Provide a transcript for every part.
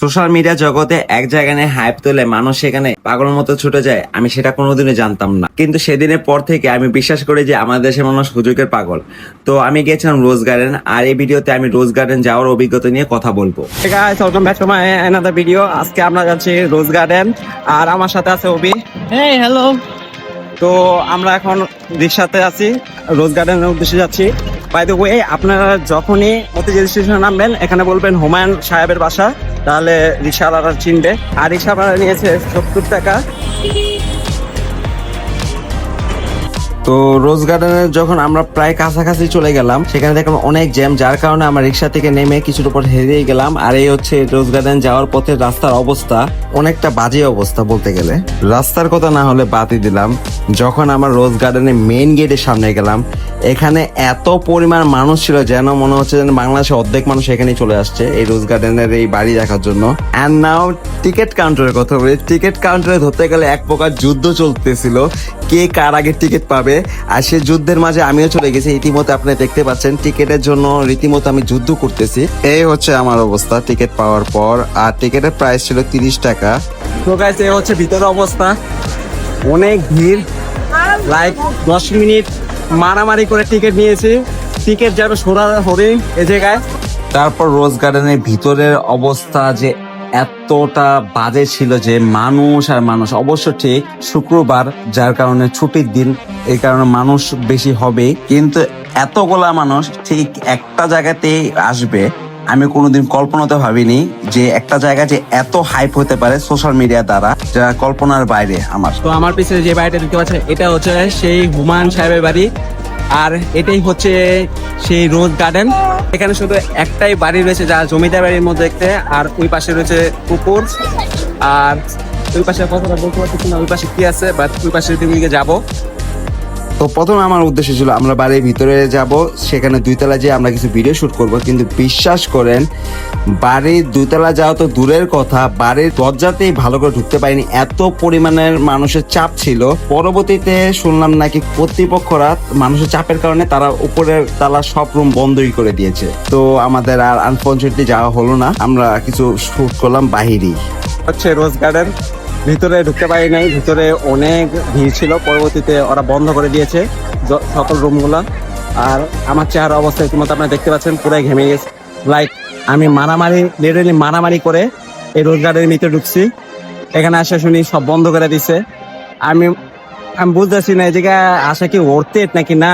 Social media জগতে এক জায়গায় হাইপ তোলে মানুষ সেখানে পাগলের মতো ছুটে যায় আমি সেটা কোনোদিনও জানতাম না। কিন্তু সেদিনের পর থেকে আমি বিশ্বাস করি যে আমাদের দেশের মানুষ সুযোগের পাগল। তো আমি গিয়েছিলাম রোজ গার্ডেন আর এই ভিডিওতে আমি রোজ গার্ডেন যাওয়ার অভিজ্ঞতা নিয়ে কথা বলব। My আজকে আমরা যাচ্ছি রোজ গার্ডেন আর আমার সাথে আছে অবি Hey, hello. তো আমরা এখন রিক্সাতে আছি রোজ গার্ডেনের উদ্দেশ্যে যাচ্ছি। বাই দ্য ওয়ে আপনারা যখনই মতিঝিল স্টেশনে নামবেন এখানে বলবেন হুমায়ুন সাহেবের বাসা। তাহলে রিক্সাওয়ালারা চিনবে। আর রিক্সা ভাড়া নিয়েছে সত্তর টাকা। তো রোজ গার্ডেনে যখন আমরা প্রায় কাছাকাছি চলে গেলাম, সেখানে দেখলাম অনেক জ্যাম, যার কারণে আমরা রিক্সা থেকে নেমে কিছুর উপর হেরিয়ে গেলাম। আর এই হচ্ছে রোজ গার্ডেন যাওয়ার পথে রাস্তার অবস্থা অনেকটা বাজে অবস্থা বলতে গেলে। রাস্তার কথা না হলে বাদই দিলাম। যখন আমরা রোজ গার্ডেনের মেইন গেটের সামনে গেলাম, এখানে এত পরিমাণ মানুষ ছিল যেন মনে হচ্ছে যেন বাংলাদেশে অর্ধেক মানুষ এখানেই চলে আসছে এই রোজ গার্ডেনের এই বাড়ি দেখার জন্য। অ্যান্ড নাও টিকিট কাউন্টারের কথা বলি। টিকিট কাউন্টারে ধরতে গেলে এক প্রকার যুদ্ধ চলতেছিল। কে কার আগে টিকিট পাবে? আর সে যুদ্ধের মাঝে আমিও চলে গেছি। ইতিমধ্যে আপনি দেখতে পাচ্ছেন টিকিটের জন্য রীতিমতো আমি যুদ্ধ করতেছি। এই হচ্ছে আমার অবস্থা টিকিট পাওয়ার পর। আর টিকিটের প্রাইস ছিল তিরিশ টাকা। তো গাইস এই হচ্ছে ভিতরে অবস্থা। অনেক ভিড়। লাইক দশ মিনিট মারামারি করে টিকিট নিয়েছি। টিকিট যেন সোরা হরিণ এ জায়গায় তারপর রোজ গার্ডেনের ভিতরের অবস্থা যে এতটা বাজে ছিল যে মানুষ আর মানুষ, অবশ্য ঠিক শুক্রবার, যার কারণে ছুটির দিন, এই কারণে মানুষ বেশি হবে। কিন্তু এতগুলা মানুষ ঠিক একটা জায়গাতেই আসবে, আমি কোনোদিন কল্পনাতে ভাবিনি যে একটা জায়গা যে এত হাইপ হতে পারে সোশ্যাল মিডিয়া দ্বারা, যা কল্পনার বাইরে আমার। তো আমার পিছনে যে বাড়িটা দেখতে পাচ্ছেন, এটা হচ্ছে সেই হুমায়ুন সাহেবের বাড়ি। আর এটাই হচ্ছে সেই রোজ গার্ডেন এখানে শুধু একটাই বাড়ি রয়েছে যা জমিদার বাড়ির মধ্যে দেখতে, আর ওই পাশে রয়েছে পুকুর। আর ওই পাশে কথাটা বলতে পারছি না, ওই পাশে কি আছে বা ওই পাশে তুমি যাব। তো প্রথমে আমার উদ্দেশ্য ছিল, আমরা বাড়ির ভিতরে যাব, সেখানে দুইতলা যেয়ে আমরা কিছু ভিডিও শুট করব। কিন্তু বিশ্বাস করেন, বাড়ির দুইতলা যাওয়া তো দূরের কথা, বাড়ির দরজাতেই ভালো করে ঢুকতে পারিনি। এত পরিমাণের মানুষের চাপ ছিল। পরবর্তীতে শুনলাম নাকি কর্তৃপক্ষরা মানুষের চাপের কারণে তারা উপরের তালা সব রুম বন্ধই করে দিয়েছে। তো আমাদের আর আনফর্চুনেটলি যাওয়া হলো না। আমরা কিছু শুট করলাম বাহিরেই। হচ্ছে রোজ গার্ডেন ভিতরে ঢুকতে পারি নাই। ভিতরে অনেক ভিড় ছিল। পরবর্তীতে ওরা বন্ধ করে দিয়েছে সকল রুমগুলো। আর আমার চেহারা অবস্থা ইতিমধ্যে আপনারা দেখতে পাচ্ছেন, পুরাই ঘেমে গেছে। লাইক আমি মারামারি লিটারেলি মারামারি করে এই রোজ গার্ডেনের ঢুকছি। এখানে আসা শুনি সব বন্ধ করে দিছে। আমি আমি বুঝতেছি না, এই জায়গায় আসা কি ওরতে নাকি না?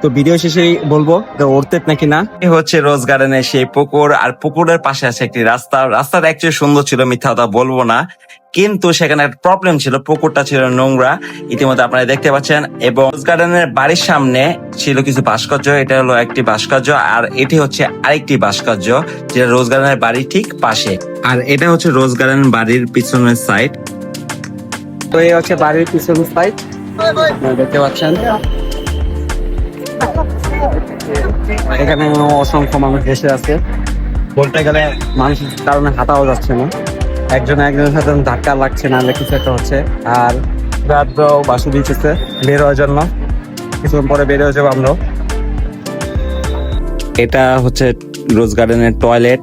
তো ভিডিও শেষেই বলব ওরতে নাকি না? এ হচ্ছে রোজ গার্ডেনের সেই পুকুর। আর পুকুরের পাশে আছে একটি রাস্তা। রাস্তাটা একচুয়ালি সুন্দর ছিল, মিথ্যা কথা বলব না। কিন্তু সেখানে একটা প্রবলেম ছিল, পুকুরটা ছিল নোংরা। ইতিমধ্যে আপনারা দেখতে পাচ্ছেন, এবং রোজ গার্ডেনের বাড়ির সামনে ছিল কিছু ভাস্কর্য, এটা হলো একটি ভাস্কর্য, আর এটি হচ্ছে আরেকটি ভাস্কর্য, যেটা রোজ গার্ডেনের বাড়ির ঠিক পাশে। আর এটা হচ্ছে রোজ গার্ডেন বাড়ির পিছনের সাইড তো এই হচ্ছে বাড়ির পিছন সাইড দেখতে পাচ্ছেন। এখানে অসংখ্য মানুষ বসে আছে। বলতে গেলে মানুষের কারণে হাঁটাও যাচ্ছে না। একজন একজনের সাথে ধাক্কা লাগছে না কিছু একটা হচ্ছে। আর রাতও বাসু দিচ্ছে বের হওয়ার জন্য। কিছুক্ষণ পরে বের হয়ে যাব আমরাও। এটা হচ্ছে রোজ গার্ডেনের টয়লেট।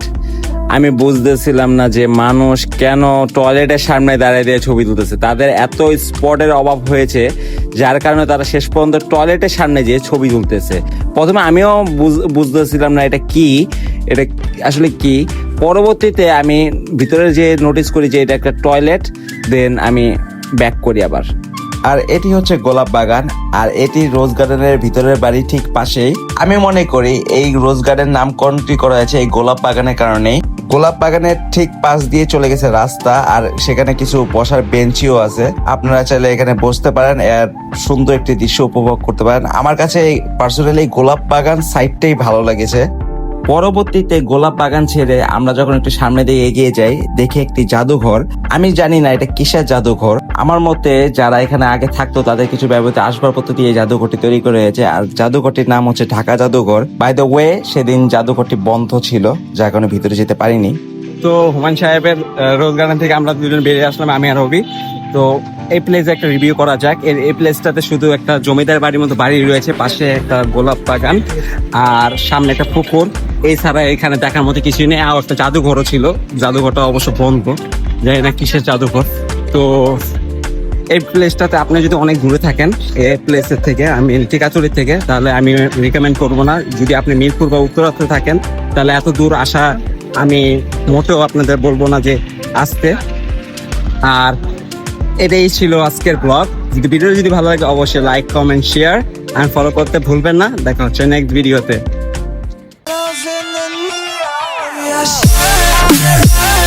আমি বুঝতেছিলাম না যে মানুষ কেন টয়লেটের সামনে দাঁড়িয়ে দিয়ে ছবি তুলতেছে। তাদের এত স্পটের অভাব হয়েছে, যার কারণে তারা শেষ পর্যন্ত টয়লেটের সামনে যেয়ে ছবি তুলতেছে। প্রথমে আমিও বুঝ- বুঝতেছিলাম না এটা কি, এটা আসলে কি। পরবর্তীতে আমি ভিতরে যে নোটিস করি যে এটা একটা টয়লেট দেন আমি ব্যাক করি আবার। আর এটি হচ্ছে গোলাপ বাগান, আর এটি রোজ গার্ডেনের ভিতরের বাড়ি ঠিক পাশেই। আমি মনে করি এই রোজ গার্ডেন নামকরণটি করা হয়েছে এই গোলাপ বাগানের কারণেই। গোলাপ বাগানের ঠিক পাশ দিয়ে চলে গেছে রাস্তা, আর সেখানে কিছু বসার বেঞ্চিও আছে। আপনারা চাইলে এখানে বসতে পারেন আর সুন্দর একটি দৃশ্য উপভোগ করতে পারেন। আমার কাছে পার্সোনালি গোলাপ বাগান সাইডটাই ভালো লেগেছে। পরবর্তীতে গোলাপ বাগান ছেড়ে আমরা যখন একটু সামনে দিয়ে এগিয়ে যাই, দেখি একটি জাদুঘর। আমি জানি না এটা কিসের জাদুঘর। আমার মতে যারা এখানে আগে থাকতো তাদের কিছু ব্যবহৃত আসবাবপত্র দিয়ে জাদুঘরটি তৈরি করে হয়েছে। আর জাদুঘরটির নাম হচ্ছে ঢাকা জাদুঘর। বাই দ্য ওয়ে সেদিন জাদুঘরটি বন্ধ ছিল, যার কারণে ভিতরে যেতে পারিনি। তো হুমায়ুন সাহেবের রোজ গার্ডেন থেকে আমরা দুজন বেরিয়ে আসলাম, আমি আর রবি। তো এই প্লেস একটা রিভিউ করা যাক। এর, এই প্লেসটাতে শুধু একটা জমিদার বাড়ির মতো বাড়ি রয়েছে, পাশে একটা গোলাপ বাগান, আর সামনে একটা পুকুর। এছাড়া এখানে দেখার মতো কিছুই নেই। আর একটা জাদুঘরও ছিল। জাদুঘরটা অবশ্য বন্ধ। জানি না কিসের জাদুঘর। তো এই প্লেসটাতে আপনি যদি অনেক দূরে থাকেন, এই প্লেসের থেকে, আমি টিকাচুরি থেকে, তাহলে আমি রিকমেন্ড করব না। যদি আপনি মিরপুর বা উত্তরাতে থাকেন, তাহলে এত দূর আসা আমি মোটেও আপনাদের বলব না যে আসতে। আর এটাই ছিল আজকের ব্লগ যদি ভিডিও যদি ভালো লাগে, অবশ্যই লাইক কমেন্ট শেয়ার আর ফলো করতে ভুলবেন না। দেখা হচ্ছে নেক্সট ভিডিওতে Yeah,